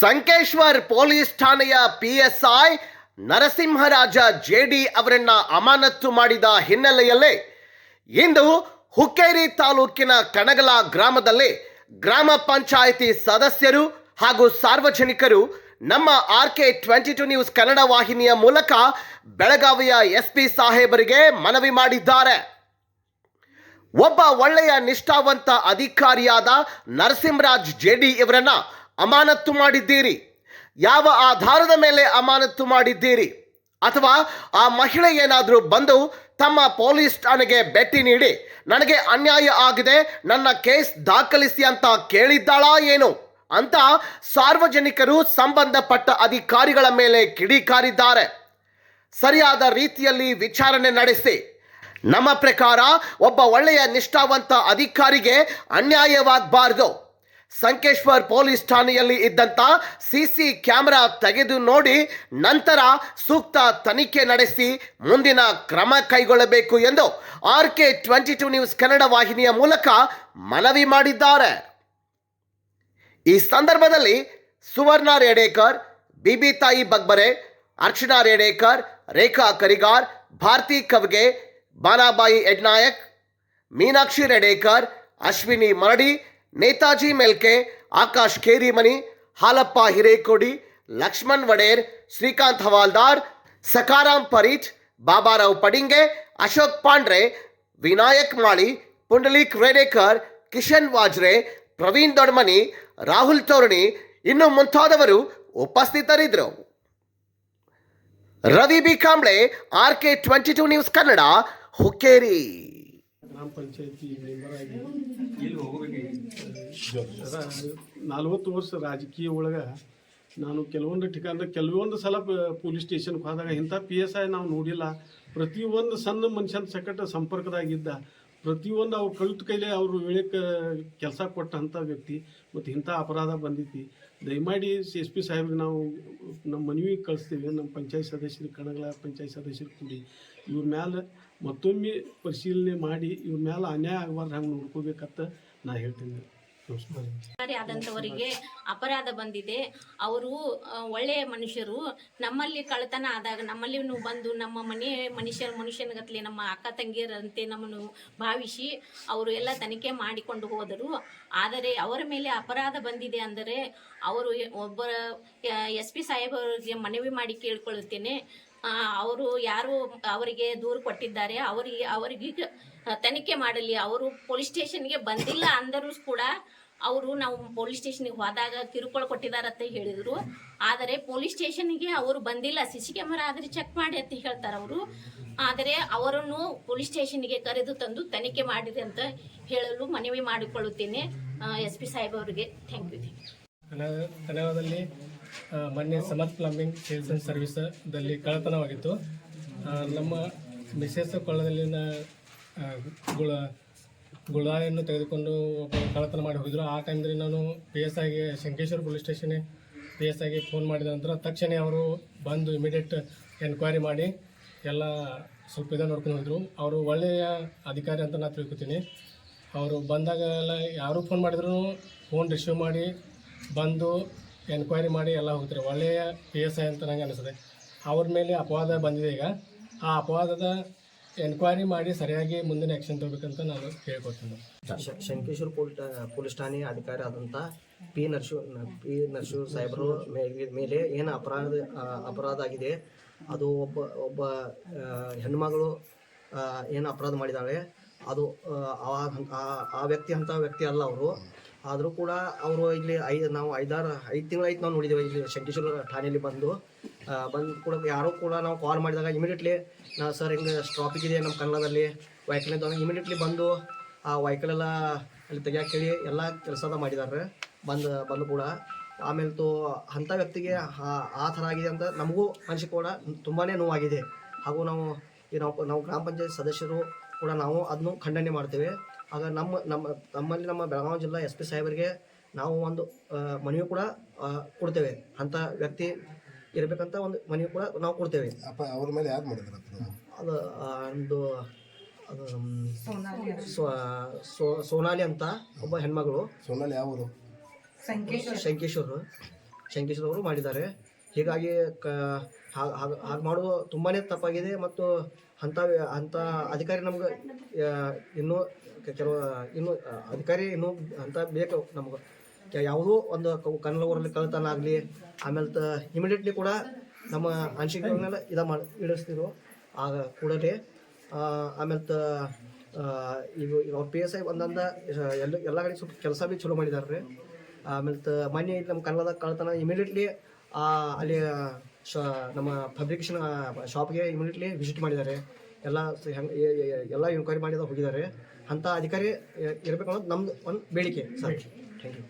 Sankeshwar police ಠಾಣೆಯ PSI Narasimharaja ಜೆಡಿ ಅವರನ್ನ ಅಮಾನತ್ತು ಮಾಡಿದ ಹಿನ್ನೆಲೆಯಲ್ಲಿ ಇಂದು ಹುಕ್ಕೇರಿ ತಾಲೂಕಿನ ಕಣಗಲ ಗ್ರಾಮದಲ್ಲಿ ಗ್ರಾಮ ಪಂಚಾಯಿತಿ ಸದಸ್ಯರು ಹಾಗೂ ಸಾರ್ವಜನಿಕರು ನಮ್ಮ R K twenty two news Kannada ವಾಹಿನಿಯ ಮೂಲಕ ಬೆಳಗಾವಿಯ ಎಸ್ಪಿ ಸಾಹೇಬರಿಗೆ ಮನವಿ ಮಾಡಿದ್ದಾರೆ. ಒಬ್ಬ ಒಳ್ಳೆಯ ನಿಷ್ಠಾವಂತ ಅಧಿಕಾರಿಯಾದ ನರಸಿಂಹರಾಜ್ ಜೆಡಿ ಇವರನ್ನ ಅಮಾನತು ಮಾಡಿದ್ದೀರಿ? ಯಾವ ಆಧಾರದ ಮೇಲೆ ಅಮಾನತ್ತು ಮಾಡಿದ್ದೀರಿ? ಅಥವಾ ಆ ಮಹಿಳೆ ಏನಾದರೂ ಬಂದು ತಮ್ಮ ಪೊಲೀಸ್ ಠಾಣೆಗೆ ಭೇಟಿ ನೀಡಿ, ನನಗೆ ಅನ್ಯಾಯ ಆಗಿದೆ, ನನ್ನ ಕೇಸ್ ದಾಖಲಿಸಿ ಅಂತ ಕೇಳಿದ್ದಾಳಾ ಏನು? ಅಂತ ಸಾರ್ವಜನಿಕರು ಸಂಬಂಧಪಟ್ಟ ಅಧಿಕಾರಿಗಳ ಮೇಲೆ ಕಿಡಿಕಾರಿದ್ದಾರೆ ಸರಿಯಾದ ರೀತಿಯಲ್ಲಿ ವಿಚಾರಣೆ ನಡೆಸಿ. ನಮ್ಮ ಪ್ರಕಾರ ಒಬ್ಬ ಒಳ್ಳೆಯ ನಿಷ್ಠಾವಂತ ಅಧಿಕಾರಿಗೆ ಅನ್ಯಾಯವಾಗಬಾರ್ದು. ಸಂಕೇಶ್ವರ್ ಪೊಲೀಸ್ ಠಾಣೆಯಲ್ಲಿ ಇದ್ದಂತ ಸಿ ಸಿ ಕ್ಯಾಮೆರಾ ತೆಗೆದು ನೋಡಿ ನಂತರ ಸೂಕ್ತ ತನಿಖೆ ನಡೆಸಿ ಮುಂದಿನ ಕ್ರಮ ಕೈಗೊಳ್ಳಬೇಕು ಎಂದು R K twenty two news Kannada ವಾಹಿನಿಯ ಮೂಲಕ ಮನವಿ ಮಾಡಿದ್ದಾರೆ. ಈ ಸಂದರ್ಭದಲ್ಲಿ ಸುವರ್ಣ ರೇಡೇಕರ್, ಬಿಬಿ ತಾಯಿ ಬಗ್ಬರೆ, ಅರ್ಚನಾ ರೇಡೇಕರ್, ರೇಖಾ ಕರಿಗಾರ್, ಭಾರತಿ ಕವ್ಗೆ, ಬಾನಾಬಾಯಿ ಯಡ್ನಾಯಕ್ ಮೀನಾಕ್ಷಿ ರೇಡೇಕರ್, ಅಶ್ವಿನಿ ಮರಡಿ ನೇತಾಜಿ ಮೆಲ್ಕೆ ಆಕಾಶ್ ಕೇರಿಮನಿ ಹಾಲಪ್ಪ ಹಿರೇಕೋಡಿ, ಲಕ್ಷ್ಮಣ್ ವಡೇರ್, ಶ್ರೀಕಾಂತ್ ಹವಾಲ್ದಾರ್ ಸಕಾರಾಮ್ ಪರೀಚ್ ಬಾಬಾರಾವ್ ಪಡಿಂಗೆ, ಅಶೋಕ್ ಪಾಂಡ್ರೆ, ವಿನಾಯಕ್ ಮಾಳಿ, ಪುಂಡಲೀಕ್ ರೇಡೇಕರ್ ಕಿಶನ್ ವಾಜ್ರೆ, ಪ್ರವೀಣ್ ದೊಡ್ಮನಿ, ರಾಹುಲ್ ತೋರಣಿ ಇನ್ನು ಮುಂತಾದವರು ಉಪಸ್ಥಿತರಿದ್ದರು. Ravi B Kamble R K twenty two news Kannada, Hukkeri. ಗ್ರಾಮ ಪಂಚಾಯತಿ ಮೆಂಬರ್ ಆಗಿ ನಲವತ್ತು ನಲ್ವತ್ತು ವರ್ಷ ರಾಜಕೀಯ ಒಳಗೆ ನಾನು ಕೆಲವೊಂದು ಠಿಕಾಣ ಕೆಲವೊಂದು ಸಲ ಪೊಲೀಸ್ ಸ್ಟೇಷನ್ಗೆ ಹೋದಾಗ ಇಂಥ ಪಿ ಎಸ್ ಐ ನಾವು ನೋಡಿಲ್ಲ. ಪ್ರತಿಯೊಂದು ಸಣ್ಣ ಮನುಷ್ಯನ ಸಕಟ ಸಂಪರ್ಕದಾಗಿದ್ದ ಪ್ರತಿಯೊಂದು ಅವ್ರು ಕಲ್ತ ಕೈಲೇ ಅವರು ವೇಳಕ್ಕೆ ಕೆಲಸ ಕೊಟ್ಟಂಥ ವ್ಯಕ್ತಿ ಮತ್ತು ಇಂಥ ಅಪರಾಧ ಬಂದೈತಿ. ದಯಮಾಡಿ ಎಸ್ ಪಿ ಸಾಹೇಬ್ರಿಗೆ ನಾವು ನಮ್ಮ ಮನವಿ ಕಳಿಸ್ತೀವಿ ನಮ್ಮ ಪಂಚಾಯತ್ ಸದಸ್ಯರು ಕಣಗಳ ಪಂಚಾಯತ್ ಸದಸ್ಯರು ಕೂಡಿ. ಇವ್ರ ಮ್ಯಾಲೆ ಮತ್ತೊಮ್ಮೆ ಪರಿಶೀಲನೆ ಮಾಡಿ, ಇವ್ರ ಮ್ಯಾಲೆ ಅನ್ಯಾಯ ಆಗಬಾರ್ದು ಹಂಗೆ ನೋಡ್ಕೋಬೇಕಂತ ನಾ ಹೇಳ್ತೀನಿ. ಆದಂತವರಿಗೆ ಅಪರಾಧ ಬಂದಿದೆ. ಅವರು ಒಳ್ಳೆಯ ಮನುಷ್ಯರು. ನಮ್ಮಲ್ಲಿ ಕಳ್ಳತನ ಆದಾಗ ನಮ್ಮಲ್ಲಿ ಬಂದು ನಮ್ಮ ಮನೆ ಮನುಷ್ಯರ, ಮನುಷ್ಯನಗತ್ಲೆ ನಮ್ಮ ಅಕ್ಕ ತಂಗಿಯರಂತೆ ನಮ್ಮನ್ನು ಭಾವಿಸಿ ಅವರು ಎಲ್ಲ ತನಿಖೆ ಮಾಡಿಕೊಂಡು ಹೋದರು. ಆದರೆ ಅವರ ಮೇಲೆ ಅಪರಾಧ ಬಂದಿದೆ ಅಂದರೆ ಅವರು ಒಬ್ಬರ ಎಸ್ ಪಿ ಸಾಹೇಬರಿಗೆ ಮನವಿ ಮಾಡಿ ಕೇಳ್ಕೊಳ್ಳುತ್ತೇನೆ. ಅವರು ಯಾರು ಅವರಿಗೆ ದೂರು ಕೊಟ್ಟಿದ್ದಾರೆ ಅವರಿಗೆ ಅವರಿಗೆ ತನಿಖೆ ಮಾಡಲಿ, ಅವರು ಪೊಲೀಸ್ ಸ್ಟೇಷನ್ಗೆ ಬಂದಿಲ್ಲ ಅಂದರೂ ಕೂಡ ಅವರು ನಾವು ಪೊಲೀಸ್ ಸ್ಟೇಷನ್ಗೆ ಹೋದಾಗ ಕಿರುಕುಳ ಕೊಟ್ಟಿದ್ದಾರೆ ಅಂತ ಹೇಳಿದರು. ಆದರೆ ಪೊಲೀಸ್ ಸ್ಟೇಷನ್ಗೆ ಅವರು ಬಂದಿಲ್ಲ. ಸಿ ಸಿ ಕ್ಯಾಮರಾ ಆದರೆ ಚೆಕ್ ಮಾಡಿ ಅಂತ ಹೇಳ್ತಾರೆ ಅವರು. ಆದರೆ ಅವರನ್ನು ಪೊಲೀಸ್ ಸ್ಟೇಷನ್ಗೆ ಕರೆದು ತಂದು ತನಿಖೆ ಮಾಡಿದೆ ಅಂತ ಹೇಳಲು ಮನವಿ ಮಾಡಿಕೊಳ್ಳುತ್ತೇನೆ. ಎಸ್ ಪಿ ಸಾಹೇಬ್ ಅವರಿಗೆ. Thank you. ಥ್ಯಾಂಕ್ ಮೊನ್ನೆ ಸಮರ್ಥ್ ಪ್ಲಂಬಿಂಗ್ ಸೇಲ್ಸ್ ಆ್ಯಂಡ್ ಸರ್ವಿಸದಲ್ಲಿ ಕಳ್ಳತನವಾಗಿತ್ತು. ನಮ್ಮ ಮಿಸೆಸ್ ಕೊಳ್ಳದಲ್ಲಿನ ಗುಳ, ಗುಳಾಯನ್ನು ತೆಗೆದುಕೊಂಡು ಒಬ್ಬ ಕಳ್ಳತನ ಮಾಡಿ ಹೋಗಿದ್ರು. ಆ ಟೈಮ್ದಲ್ಲಿ ನಾನು ಪಿ ಎಸ್ ಐಗೆ ಶಂಕೇಶ್ವರ ಪೊಲೀಸ್ ಸ್ಟೇಷನ್ಗೆ ಪಿ ಎಸ್ ಐಗೆ ಫೋನ್ ಮಾಡಿದ ನಂತರ ತಕ್ಷಣ ಅವರು ಬಂದು ಇಮಿಡಿಯೇಟ್ ಎನ್ಕ್ವೈರಿ ಮಾಡಿ ಎಲ್ಲ ಸ್ವಲ್ಪ ಇದನ್ನು ನೋಡ್ಕೊಂಡು ಹೋದರು. ಅವರು ಒಳ್ಳೆಯ ಅಧಿಕಾರಿ ಅಂತ ನಾನು ತಿಳ್ಕೊತೀನಿ. ಅವರು ಬಂದಾಗ ಎಲ್ಲ ಯಾರು ಫೋನ್ ಮಾಡಿದ್ರು ಫೋನ್ ರಿಸೀವ್ ಮಾಡಿ ಬಂದು ಎನ್ಕ್ವೈರಿ ಮಾಡಿ ಎಲ್ಲ ಹೋಗ್ತಾರೆ ಒಳ್ಳೆಯ ಪಿ ಎಸ್ ಐ ಅಂತ ನನಗೆ ಅನಿಸಿದೆ ಅವ್ರ ಮೇಲೆ ಅಪವಾದ ಬಂದಿದೆ ಈಗ. ಆ ಅಪವಾದದ ಎನ್ಕ್ವೈರಿ ಮಾಡಿ ಸರಿಯಾಗಿ ಮುಂದಿನ ಆ್ಯಕ್ಷನ್ ತಗೋಬೇಕಂತ ನಾನು ಕೇಳ್ಕೊತೀನಿ ಶಂಕೇಶ್ವರ ಪೊಲೀಸ್ ಪೊಲೀಸ್ ಠಾಣೆ ಅಧಿಕಾರಿ ಆದಂಥ ಪಿ ನರಸಿಂಹ ಪಿ ನರಸಿಂಹ ಸಾಹೇಬರು ಮೇಲೆ- ಏನು ಅಪರಾಧ ಅಪರಾಧ ಆಗಿದೆ. ಅದು ಒಬ್ಬ ಒಬ್ಬ ಹೆಣ್ಮಗಳು ಏನು ಅಪರಾಧ ಮಾಡಿದ್ದಾಳೆ. ಅದು ಆ ವ್ಯಕ್ತಿ ಅಂತ ವ್ಯಕ್ತಿ ಅಲ್ಲ ಅವರು. ಆದರೂ ಕೂಡ ಅವರು ಇಲ್ಲಿ ಐದು, ನಾವು ಐದಾರು, ಐದು ತಿಂಗಳಾಯ್ತು ನಾವು ನೋಡಿದ್ದೇವೆ ಇಲ್ಲಿ ಶಂಕೇಶ್ವರ ಠಾಣೆಯಲ್ಲಿ ಬಂದು. ಬಂದು ಕೂಡ ಯಾರೂ ಕೂಡ ನಾವು ಕಾಲ್ ಮಾಡಿದಾಗ ಇಮಿಡಿಯೇಟ್ಲಿ ನಾ, ಸರ್, ಹಿಂಗೆ ಟ್ರಾಫಿಕ್ ಇದೆ ನಮ್ಮ ಕನ್ನಡದಲ್ಲಿ? ವೈಕಲ್ ಅಂತ ಇಮಿಡಿಯೇಟ್ಲಿ ಬಂದು, ಆ ವೈಕಲೆಲ್ಲ ಅಲ್ಲಿ ತೆಗಿಯಕ್ಕೆ ಹೇಳಿ ಎಲ್ಲ ಕೆಲಸದ ಮಾಡಿದ್ದಾರೆ ಬಂದು ಬಂದು ಕೂಡ. ಆಮೇಲೆ ತೋ, ಅಂಥ ವ್ಯಕ್ತಿಗೆ ಆ ಥರ ಆಗಿದೆ ಅಂತ ನಮಗೂ ಮನಸ್ಸು ಕೂಡ ತುಂಬಾ ನೋವಾಗಿದೆ. ಹಾಗೂ ನಾವು ಈ ನಾವು ನಾವು ಗ್ರಾಮ ಪಂಚಾಯತ್ ಸದಸ್ಯರು ಕೂಡ ನಾವು ಅದನ್ನು ಖಂಡನೆ ಮಾಡ್ತೇವೆ. ಆಗ ನಮ್ಮ ನಮ್ಮ ನಮ್ಮಲ್ಲಿ ನಮ್ಮ ಬೆಳಗಾವಿ ಜಿಲ್ಲಾ ಎಸ್ ಪಿ ಸಾಹೇಬರಿಗೆ ನಾವು ಒಂದು ಮನವಿ ಕೂಡ ಕೊಡ್ತೇವೆ. ಅಂತ ವ್ಯಕ್ತಿ ಇರಬೇಕಂತ ಒಂದು ಮನವಿ ಕೂಡ ನಾವು ಕೊಡ್ತೇವೆ. ಅಪ್ಪ ಅವ್ರ ಮೇಲೆ ಯಾರು ಮಾಡಿದ್ರು ಅದು ಒಂದು ಅದು ಸೋನಾಲಿ ಅಂತ ಒಬ್ಬ ಹೆಣ್ಮಗಳು. ಸೋನಾಲಿ ಯಾವರು ಶಂಕೇಶ್ವರ್ ಶಂಕೇಶ್ವರ್. ಅವರು ಮಾಡಿದ್ದಾರೆ. ಹೀಗಾಗಿ ಕ ಹಾಗೆ ಮಾಡೋದು ತುಂಬಾ ತಪ್ಪಾಗಿದೆ ಮತ್ತು ಅಂಥ ಅಂಥ ಅಧಿಕಾರಿ ನಮ್ಗೆ ಇನ್ನೂ ಕೆಲವು, ಇನ್ನೂ ಅಧಿಕಾರಿ ಇನ್ನೂ ಅಂತ ಬೇಕು ನಮ್ಗೆ. ಯಾವುದೋ ಒಂದು ಕನ್ನಡ ಊರಲ್ಲಿ ಕಳ್ತನ ಆಗಲಿ, ಆಮೇಲೆ ತ ಇಮಿಡಿಯೇಟ್ಲಿ ಕೂಡ ನಮ್ಮ ಅನಿಸಿಕೆಗಳನ್ನೆಲ್ಲ ಇದ ಮಾಡಿ ಆಗ ಕೂಡಲೇ ಆಮೇಲೆ ತ ಈಗ ಅವ್ರು ಪಿ ಎಸ್ ಐ ಬಂದಂದ ಎಲ್ಲ ಎಲ್ಲ ಕಡೆ ಸ್ವಲ್ಪ ಕೆಲಸ ಭೀ ಚಲೋ ಮಾಡಿದಾರೆ ರೀ ಆಮೇಲೆ ತ ಇಲ್ಲಿ ನಮ್ಮ ಕನ್ನಡದಾಗ ಕಳ್ತನ ಇಮಿಡಿಯೇಟ್ಲಿ ಅಲ್ಲಿ ಶ ನಮ್ಮ ಫಬ್ರಿಕೇಶನ್ ಶಾಪ್ಗೆ ಇಮಿಡಿಯೇಟ್ಲಿ ವಿಸಿಟ್ ಮಾಡಿದ್ದಾರೆ. ಎಲ್ಲ ಎಲ್ಲ ಎನ್ಕ್ವೈರಿ ಮಾಡಿದ ಹೋಗಿದ್ದಾರೆ. ಅಂಥ ಅಧಿಕಾರಿ ಇರಬೇಕು ಅನ್ನೋದು ನಮ್ದು ಒಂದು ಬೇಡಿಕೆ ಸರ್ ಥ್ಯಾಂಕ್ ಯು